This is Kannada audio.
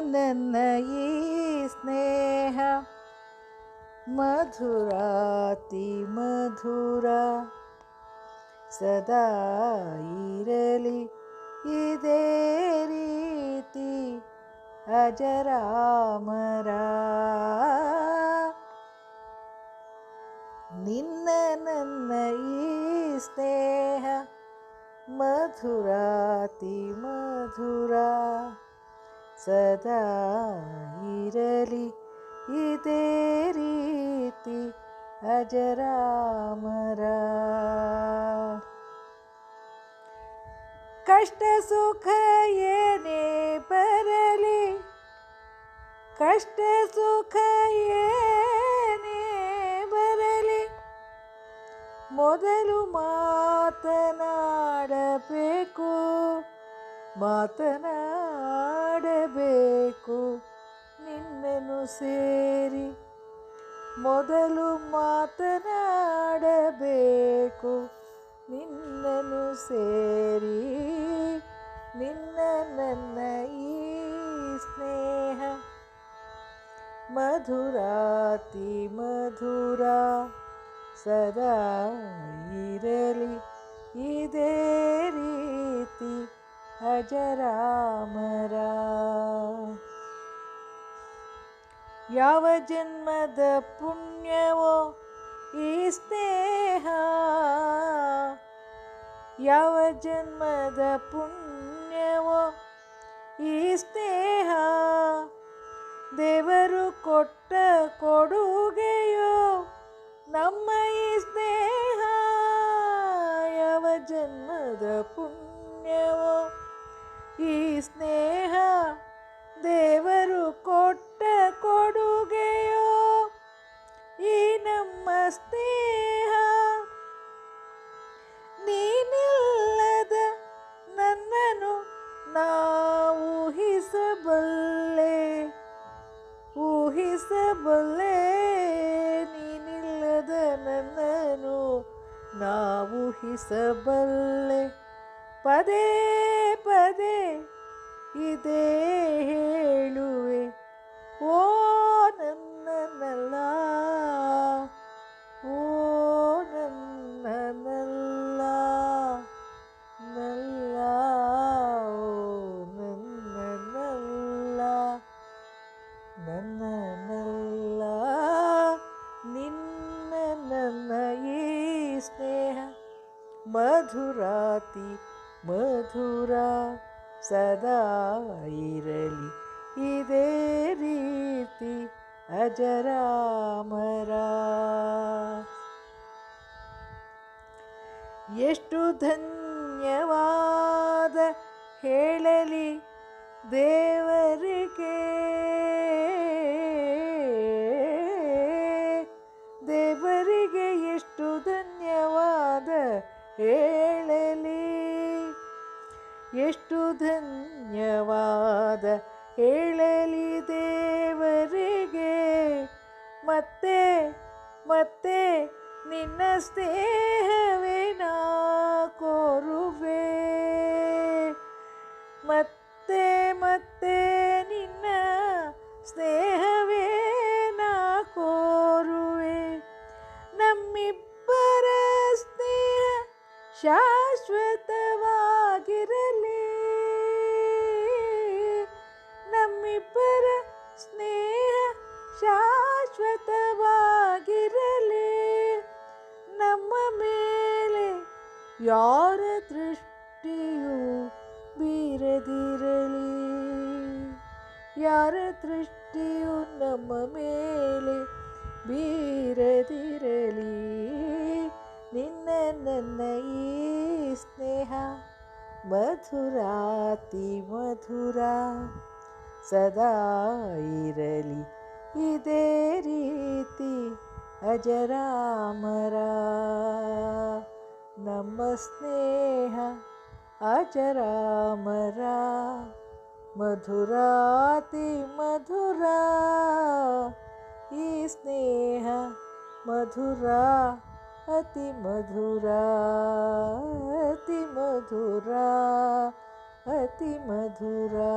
ನನ್ನ ಈ ಸ್ನೇಹ. ಮಧುರಾತಿ ಮಧುರ ಸದಾ ಇರಲಿ, ಇದೇ ರೀತಿ ಅಜರಾಮರ. ನಿನ್ನ ನನ್ನ ಈ ಸ್ನೇಹ ಮಧುರಾತಿ ಮಧುರ. ಸದಾ ಇರಲಿ. ಇದೇ ರೀತಿ ಅಜರಾಮರ. ಕಷ್ಟ ಸುಖ ಏನೇ ಬರಲಿ. ಕಷ್ಟ ಸುಖ ಏನೇ ಬರಲಿ. ಮೊದಲು ಮಾತನಾಡಬೇಕು. ಮಾತನಾಡಬೇಕು ನಿನ್ನನು ಸೇರಿ ಮೊದಲು ಮಾತನಾಡಬೇಕು. ನಿನ್ನನು ಸೇರಿ ನಿನ್ನ ನನ್ನ ಈ ಸ್ನೇಹ. ಮಧುರಾತಿ ಮಧುರ ಸದಾ ಇರಲಿ, ಇದೇ ಅಜರಾಮರ ಯಾವ ಜನ್ಮದ ಪುಣ್ಯವೋ ಈ ಸ್ನೇಹ ಯಾವ ಜನ್ಮದ ಪುಣ್ಯವೋ ಈ ಸ್ನೇಹ ದೇವರು ಕೊಟ್ಟ ಕೊಡುಗೆಯೋ ನಮ್ಮ ಈ ಸ್ನೇಹ ಯಾವ ಜನ್ಮದ ಪುಣ್ಯವೋ ಈ ಸ್ನೇಹ ದೇವರು ಕೊಟ್ಟ ಕೊಡುಗೆಯೋ? ಈ ನಮ್ಮ ಸ್ನೇಹ ನೀನಿಲ್ಲದ ನನ್ನನು ನಾವು ಊಹಿಸಬಲ್ಲೆ? ಊಹಿಸಬಲ್ಲೆ? ನೀನಿಲ್ಲದ ನನ್ನನು ನಾವು ಊಹಿಸಬಲ್ಲೆ? ಪದೇ ಪದೇ ಇದೇ ಹೇಳುವೆ. ಓ ನನ್ನನಲ್ಲ ಓ ನನ್ನನಲ್ಲ, ನಲ್ಲ, ಓ ನನ್ನನಲ್ಲ ನನ್ನನಲ್ಲ ನಿನ್ನ ನನ್ನ ಈ ಸ್ನೇಹ. ಮಧುರಾತಿ, ಮಧುರ ಸದಾ ಇರಲಿ. ಇದೇ ರೀತಿ ಅಜರಾಮರ. ಎಷ್ಟು ಧನ್ಯವಾದ ಹೇಳಲಿ ದೇವರಿಗೆ. ಎಷ್ಟು ಧನ್ಯವಾದ ಹೇಳಲಿ ದೇವರಿಗೆ. ಮತ್ತೆ ಮತ್ತೆ ನಿನ್ನ ಸ್ನೇಹವೇ ನಾ ಕೋರುವೆ. ಮತ್ತೆ ಮತ್ತೆ ನಿನ್ನ ಸ್ನೇಹವೇ ಶಾಶ್ವತವಾಗಿರಲಿ. ನಮ್ಮಿಬ್ಬರ ಸ್ನೇಹ ಶಾಶ್ವತವಾಗಿರಲಿ. ನಮ್ಮ ಮೇಲೆ ಯಾರ ದೃಷ್ಟಿಯು ಬೀರದಿರಲಿ. ಯಾರ ದೃಷ್ಟಿಯು ನಮ್ಮ ಮೇಲೆ ಬೀರದಿರಲಿ. ನಿನ್ನ ನನ್ನ ಸ್ನೇಹ, ಮಧುರಾತಿ ಮಧುರ, ಸದಾ ಇರಲಿ ಇದೇ ರೀತಿ ಅಜರಾಮರ. ನಮ್ಮ ಸ್ನೇಹ ಅಜರಾಮರ, ಮಧುರಾತಿ ಮಧುರ, ಈ ಸ್ನೇಹ ಮಧುರ. अतिमधुरा अतिमधुरा अतिमधुरा